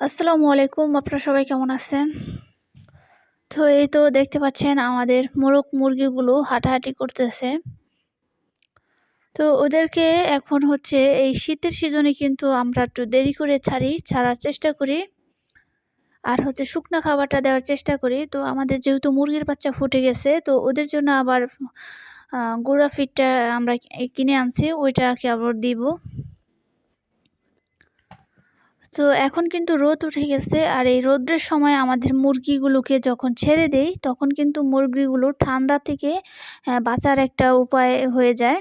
আসসালামু আলাইকুম, আপনারা সবাই কেমন আছেন? তো এই তো দেখতে পাচ্ছেন আমাদের মোরগ মুরগিগুলো হাঁটাহাঁটি করতেছে। তো ওদেরকে এখন হচ্ছে এই শীতের সিজনে কিন্তু আমরা একটু দেরি করে ছাড়ি, ছাড়ার চেষ্টা করি। আর হচ্ছে শুকনো খাবারটা দেওয়ার চেষ্টা করি। তো আমাদের যেহেতু মুরগির বাচ্চা ফুটে গেছে, তো ওদের জন্য আবার গুঁড়া ফিটটা আমরা কিনে আনছি, ওইটাকে আবার দিব। তো এখন কিন্তু রোদ উঠে গেছে আর এই রোদ্রের সময় আমাদের মুরগিগুলোকে যখন ছেড়ে দেই, তখন কিন্তু মুরগিগুলো ঠান্ডা থেকে বাঁচার একটা উপায় হয়ে যায়।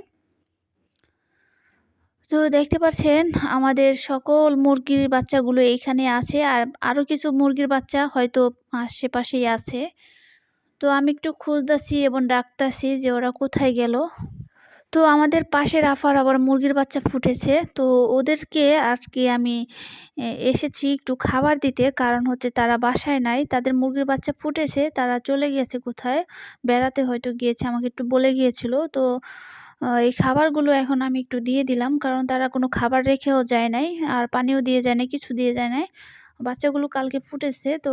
তো দেখতে পাচ্ছেন, আমাদের সকল মুরগির বাচ্চাগুলো এইখানে আছে আর আরও কিছু মুরগির বাচ্চা হয়তো আশেপাশেই আছে। তো আমি একটু খুঁজতেছি এবং ডাকতাছি যে ওরা কোথায় গেল। তো আমাদের পাশের আফার আবার মুরগির বাচ্চা ফুটেছে। তো ওদেরকে আজকে আমি এসেছি একটু খাবার দিতে। কারণ হচ্ছে তারা বাসায় নাই, তাদের মুরগির বাচ্চা ফুটেছে, তারা চলে গিয়েছে কোথায়? বেড়াতে হয়তো গিয়েছে, আমাকে একটু বলে গিয়েছিল। তো এই খাবারগুলো এখন আমি একটু দিয়ে দিলাম। কারণ তারা কোনো খাবার রেখেও যায় নাই, আর পানিও দিয়ে যায় নাই, কিছু দিয়ে যায় নাই। বাচ্চাগুলো কালকে ফুটেছে, তো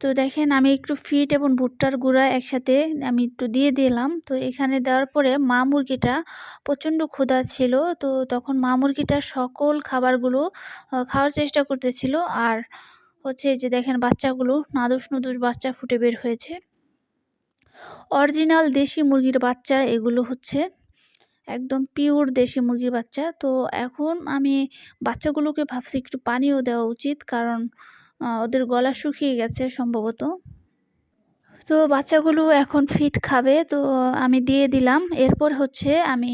তো দেখেন আমি একটু ফিট এবং ভুট্টার গুঁড়া একসাথে আমি একটু দিয়ে দিলাম। তো এখানে দেওয়ার পরে মা মুরগিটা প্রচণ্ড ক্ষুধা ছিল। তো তখন মা মুরগিটা সকল খাবারগুলো খাওয়ার চেষ্টা করতেছিল। আর হচ্ছে যে দেখেন বাচ্চাগুলো নাদুস নুদুস বাচ্চা ফুটে বের হয়েছে। অরিজিনাল দেশি মুরগির বাচ্চা এগুলো হচ্ছে একদম পিওর দেশি মুরগির বাচ্চা। তো এখন আমি বাচ্চাগুলোকে ভাবছি একটু পানিও দেওয়া উচিত। কারণ ওদের গলা শুকিয়ে গেছে সম্ভবত। তো বাচ্চাগুলো এখন ফিট খাবে, তো আমি দিয়ে দিলাম। এরপর হচ্ছে আমি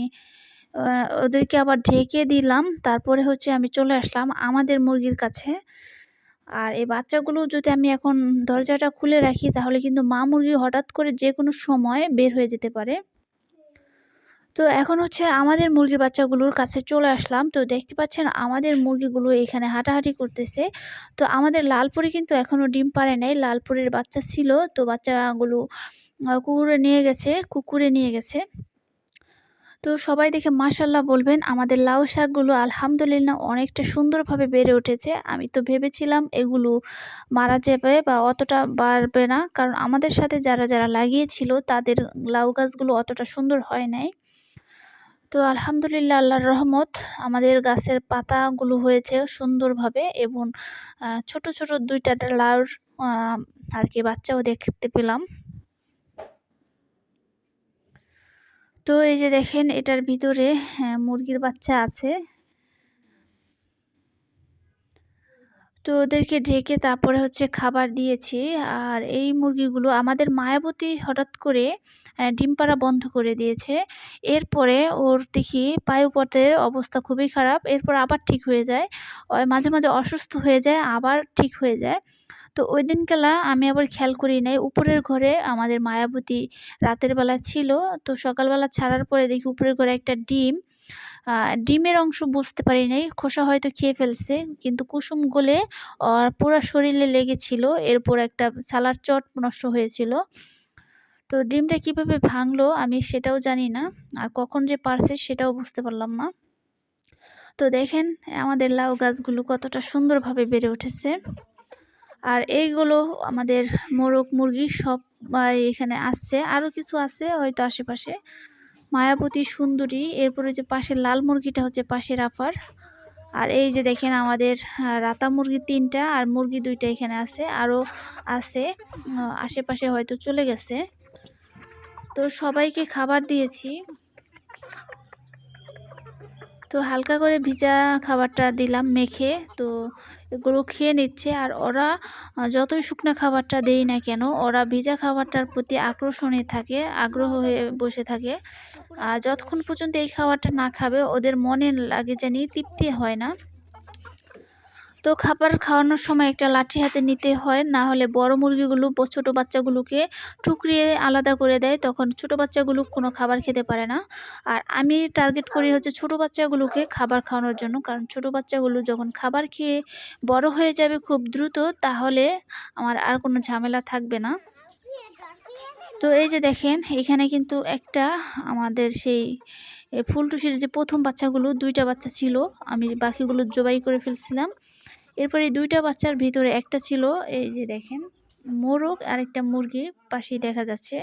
ওদেরকে আবার ঢেকে দিলাম। তারপরে হচ্ছে আমি চলে আসলাম আমাদের মুরগির কাছে। আর এই বাচ্চাগুলো যদি আমি এখন দরজাটা খুলে রাখি, তাহলে কিন্তু মা মুরগি হঠাৎ করে যে কোনো সময় বের হয়ে যেতে পারে। তো এখন হচ্ছে আমাদের মুরগির বাচ্চাগুলোর কাছে চলে আসলাম। তো দেখতে পাচ্ছেন আমাদের মুরগিগুলো এখানে হাঁটাহাঁটি করতেছে। তো আমাদের লালপুরি কিন্তু এখনও ডিম পারে নাই। লালপুরের বাচ্চা ছিল। তো বাচ্চাগুলো কুকুরে নিয়ে গেছে, কুকুরে নিয়ে গেছে। তো সবাই দেখে মাসাল্লাহ বলবেন, আমাদের লাউ শাকগুলো আলহামদুলিল্লাহ অনেকটা সুন্দরভাবে বেড়ে উঠেছে। আমি তো ভেবেছিলাম এগুলো মারা যাবে বা অতটা বাড়বে না। কারণ আমাদের সাথে যারা যারা লাগিয়েছিল, তাদের লাউ গাছগুলো অতটা সুন্দর হয় নাই। তো আলহামদুলিল্লাহ আল্লাহর রহমত আমাদের গাছের পাতাগুলো হয়েছে সুন্দরভাবে এবং ছোট ছোট দুইটা লাউর আর কি বাচ্চাও দেখতে পেলাম। তো এই যে দেখেন এটার ভিতরে মুরগির বাচ্চা আছে। তো ওদেরকে ঢেকে তারপরে হচ্ছে খাবার দিয়েছি। আর এই মুরগিগুলো আমাদের মায়াবতী হঠাৎ করে ডিম পাড়া বন্ধ করে দিয়েছে। এরপরে ওর দেখি পায়ুপথের অবস্থা খুবই খারাপ। এরপর আবার ঠিক হয়ে যায়। মাঝে মাঝে অসুস্থ হয়ে যায়, আবার ঠিক হয়ে যায়। তো ওই দিনকালা আমি আবার খেয়াল করি নাই। উপরের ঘরে আমাদের মায়াবতী রাতের বেলা ছিল। তো সকালবেলা ছাড়ার পরে দেখি উপরের ঘরে একটা ডিম। ডিমের অংশ বুঝতে পারি নাই। খোসা হয়তো খেয়ে ফেলছে, কিন্তু কুসুম গলে পুরো শরীরে লেগেছিল। এরপর একটা সালার চট নষ্ট হয়েছিল। তো ডিমটা কীভাবে ভাঙলো আমি সেটাও জানি না। আর কখন যে পারছে সেটাও বুঝতে পারলাম না। তো দেখেন, আমাদের লাউ গাছগুলো কতটা সুন্দরভাবে বেড়ে উঠেছে। আর এইগুলো আমাদের মোরগ, মুরগি সব এখানে আসছে। আরও কিছু আছে হয়তো আশেপাশে। মায়াবতী সুন্দরী, এরপরে যে পাশের লাল মুরগিটা হচ্ছে পাশের আফার। আর এই যে দেখেন আমাদের রাতা মুরগি তিনটা আর মুরগি দুইটা এখানে আছে। আরও আছে আশেপাশে হয়তো চলে গেছে। তো সবাইকে খাবার দিয়েছি। তো হালকা করে ভিজা খাবারটা দিলাম মেখে। তো এগুলো খেয়ে নিচ্ছে আর ওরা যতই শুকনো খাবারটা দেই না কেন, ওরা ভিজা খাবারটার প্রতি আকর্ষণে থাকে, আগ্রহ হয়ে বসে থাকে। আর যতক্ষণ পর্যন্ত এই খাবারটা না খাবে, ওদের মনে লাগে জানি তৃপ্তি হয় না। তো খাবার খাওয়ানোর সময় একটা লাঠি হাতে নিতে হয়, না হলে বড় মুরগিগুলো ছোট বাচ্চাগুলোকে টুকরিয়ে আলাদা করে দেয়, তখন ছোট বাচ্চাগুলো কোনো খাবার খেতে পারে না। আর আমি টার্গেট করি হচ্ছে ছোট বাচ্চাগুলোকে খাবার খাওয়ানোর জন্য, কারণ ছোট বাচ্চাগুলো যখন খাবার খেয়ে বড় হয়ে যাবে খুব দ্রুত, তাহলে আমার আর কোনো ঝামেলা থাকবে না। তো এই যে দেখেন, এখানে কিন্তু একটা আমাদের সেই ফুলটুসির যে প্রথম বাচ্চাগুলো, দুইটা বাচ্চা ছিল, আমি বাকিগুলো জবাই করে ফেলছিলাম। এরপরে দুইটা বাচ্চার ভিতরে একটা ছিল, এই যে দেখেন, মোরগ আর একটা মুরগি পাশেই দেখা যাচ্ছে।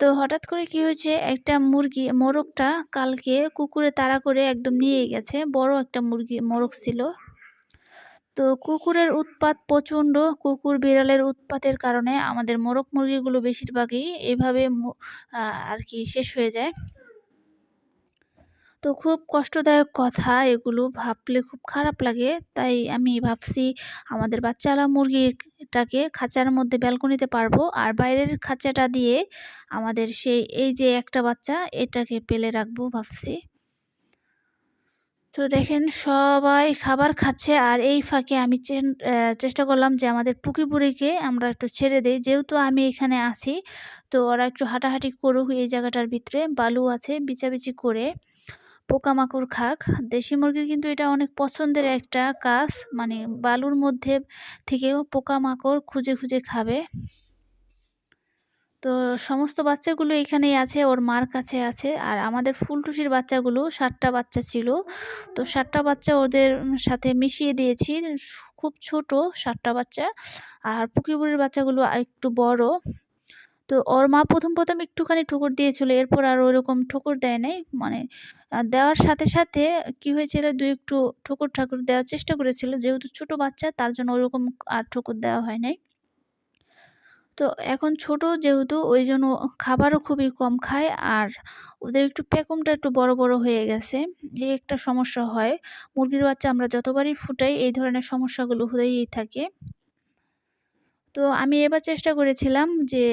তো হঠাৎ করে কি হয়েছে, একটা মুরগি, মোরগটা কালকে কুকুরে তাড়া করে একদম নিয়ে গেছে, বড় একটা মুরগি, মোরগ ছিল। তো কুকুরের উৎপাত প্রচণ্ড, কুকুর বিড়ালের উৎপাতের কারণে আমাদের মোরগ মুরগিগুলো বেশিরভাগই এভাবে আর কি শেষ হয়ে যায়। তো খুব কষ্টদায়ক কথা। এগুলো ভাবলে খুব খারাপ লাগে। তাই আমি ভাবছি আমাদের বাচ্চালা মুরগিটাকে খাঁচার মধ্যে ব্যালকনিতে পারব আর বাইরের খাঁচাটা দিয়ে আমাদের সেই, এই যে একটা বাচ্চা এটাকে পেলে রাখব ভাবছি। তো দেখেন সবাই খাবার খাচ্ছে আর এই ফাঁকে আমি চেষ্টা করলাম যে আমাদের পুকি পুরিকে আমরা একটু ছেড়ে দিই। যেহেতু আমি এখানে আছি, তো ওরা একটু হাঁটাহাঁটি করুক এই জায়গাটার ভিতরে। বালু আছে বিচাবিচি করে পোকামাকড় খাক। দেশি মুরগির কিন্তু এটা অনেক পছন্দের একটা কাজ। মানে বালুর মধ্যে থেকেও পোকামাকড় খুঁজে খুঁজে খাবে। তো সমস্ত বাচ্চাগুলো এখানেই আছে, ওর মার কাছে আছে। আর আমাদের ফুলটুসির বাচ্চাগুলো সাতটা বাচ্চা ছিল। তো সাতটা বাচ্চা ওদের সাথে মিশিয়ে দিয়েছি। খুব ছোট সাতটা বাচ্চা। আর পুকিপুরের বাচ্চাগুলো একটু বড়। তো ওর মা প্রথম প্রথম একটুখানি ঠোকর দিয়েছিল। এরপর আর ওরকম ঠোকর দেয় নাই। মানে দেওয়ার সাথে সাথে কি হয়েছিল, দুই একটু ঠোকর ঠাকুর দেওয়ার চেষ্টা করেছিল। যেহেতু ছোট বাচ্চা, তার জন্য ওরকম আর ঠোকর দেওয়া হয় নাই। তো এখন ছোট যেহেতু, ওই জন্য খাবারও খুবই কম খায়। আর ওদের একটু পেকমটা একটু বড় বড় হয়ে গেছে। এই একটা সমস্যা হয়। মুরগির বাচ্চা আমরা যতবারই ফুটাই, এই ধরনের সমস্যাগুলো হয়েই থাকে। তো আমি এবার চেষ্টা করেছিলাম যে,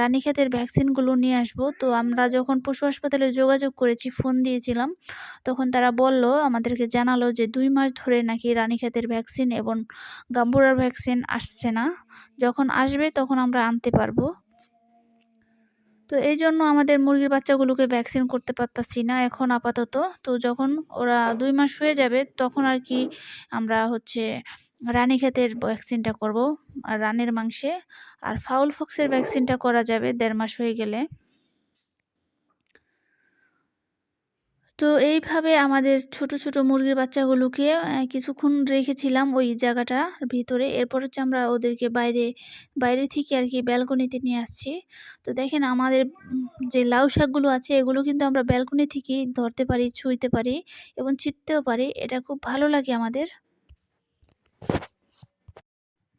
রানীক্ষেতের ভ্যাকসিনগুলো নিয়ে আসব। তো আমরা যখন পশু হাসপাতালে যোগাযোগ করেছি ফোন দিয়েছিলাম, তখন তারা বলল, আমাদেরকে জানালো যে, দুই মাস ধরে নাকি রানীক্ষেতের ভ্যাকসিন এবং গাম্বুরার ভ্যাকসিন আসছে না। যখন আসবে তখন আমরা আনতে পারব। তো এই জন্য আমাদের মুরগির বাচ্চাগুলোকে ভ্যাকসিন করতে পারতাছি না এখন আপাতত। তো যখন ওরা দুই মাস হয়ে যাবে, তখন আর কি আমরা হচ্ছে রানীক্ষেতের ভ্যাকসিনটা করব, আর রানের মাংসে, আর ফাউল ফক্সের ভ্যাকসিনটা করা যাবে দেড় মাস হয়ে গেলে। তো এইভাবে আমাদের ছোট ছোট মুরগির বাচ্চাগুলোকে কিছুক্ষণ রেখেছিলাম ওই জায়গাটার ভিতরে। এরপর হচ্ছে আমরা ওদেরকে বাইরে বাইরে থেকে আর কি ব্যালকনিতে নিয়ে আসছি। তো দেখেন আমাদের যে লাউ শাকগুলো আছে, এগুলো কিন্তু আমরা ব্যালকনি থেকেই ধরতে পারি, ছুঁইতে পারি এবং ছিটতেও পারি। এটা খুব ভালো লাগে আমাদের।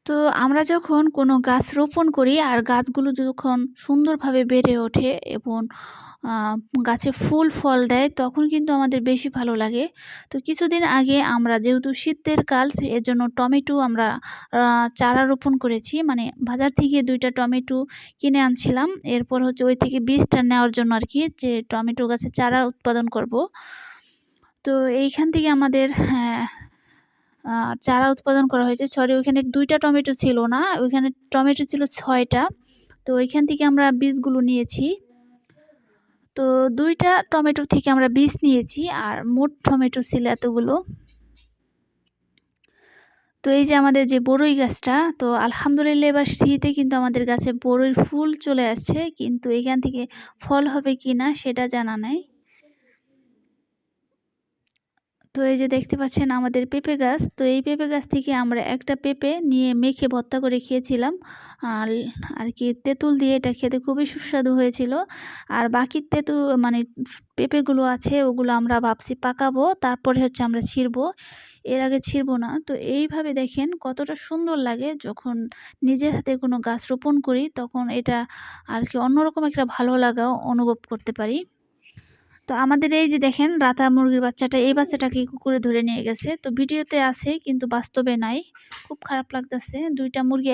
তো আমরা যখন কোনো গাছ রোপণ করি আর গাছগুলো যখন সুন্দরভাবে বেড়ে ওঠে এবং গাছে ফুল ফল দেয়, তখন কিন্তু আমাদের বেশি ভালো লাগে। তো কিছুদিন আগে আমরা যেহেতু শীতের কাল এর জন্য টমেটো আমরা চারা রোপণ করেছি। মানে বাজার থেকে দুইটা টমেটো কিনে আনছিলাম। এরপর হচ্ছে ওই থেকে বীজটা নেওয়ার জন্য আর কি যে টমেটো গাছে চারা উৎপাদন করব। তো এইখান থেকে আমাদের হ্যাঁ চারা উৎপাদন করা হয়েছে। সরি ওইখানে দুইটা টমেটো ছিল না, ওইখানে টমেটো ছিল ছয়টা। তো ওইখান থেকে আমরা বীজগুলো নিয়েছি। তো দুইটা টমেটো থেকে আমরা বীজ নিয়েছি, আর মোট টমেটো ছিল এতগুলো। তো এই যে আমাদের যে বড়ই গাছটা, তো আলহামদুলিল্লাহ এবার শীতে কিন্তু আমাদের গাছে বড়ই ফুল চলে আসছে, কিন্তু এখান থেকে ফল হবে কি না সেটা জানা নাই। তো এই যে দেখতে পাচ্ছেন আমাদের পেঁপে গাছ, তো এই পেঁপে গাছ থেকে আমরা একটা পেঁপে নিয়ে মেখে ভর্তা করে খেয়েছিলাম। আর আর কি তেঁতুল দিয়ে এটা খেতে খুবই সুস্বাদু হয়েছিল। আর বাকি তেঁতুল মানে পেঁপেগুলো আছে, ওগুলো আমরা ভাবছি পাকাবো, তারপরে হচ্ছে আমরা ছিঁড়বো। এর আগে ছিঁড়বো না। তো এইভাবে দেখেন কতটা সুন্দর লাগে যখন নিজের হাতে কোনো গাছ রোপণ করি, তখন এটা আর কি অন্যরকম একটা ভালো লাগাও অনুভব করতে পারি। তো আমাদের এই যে দেখেন রাতা মুরগির বাচ্চাটা, এই বাচ্চাটাকে কুকুরে ধরে নিয়ে গেছে। তো ভিডিওতে আছে কিন্তু বাস্তবে নাই। খুব খারাপ লাগতেছে। দুইটা মুরগি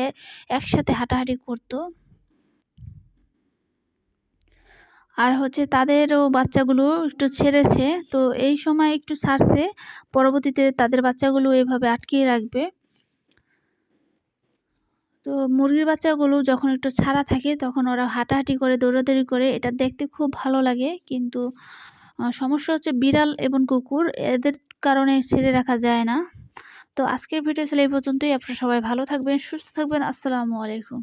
একসাথে হাঁটাহাঁটি করতো। আর হচ্ছে তাদেরও বাচ্চাগুলো একটু ছেড়েছে। তো এই সময় একটু ছাড়ছে। পরবর্তীতে তাদের বাচ্চাগুলো এভাবে আটকিয়ে রাখবে। তো মুরগির বাচ্চাগুলো যখন একটু ছাড়া থাকে, তখন ওরা হাঁটাহাঁটি করে, দৌড়াদৌড়ি করে, এটা দেখতে খুব ভালো লাগে। কিন্তু সমস্যা হচ্ছে বিড়াল এবং কুকুর, এদের কারণে ছেড়ে রাখা যায় না। তো আজকের ভিডিও ছিল এই পর্যন্তই। আপনারা সবাই ভালো থাকবেন, সুস্থ থাকবেন। আসসালামু আলাইকুম।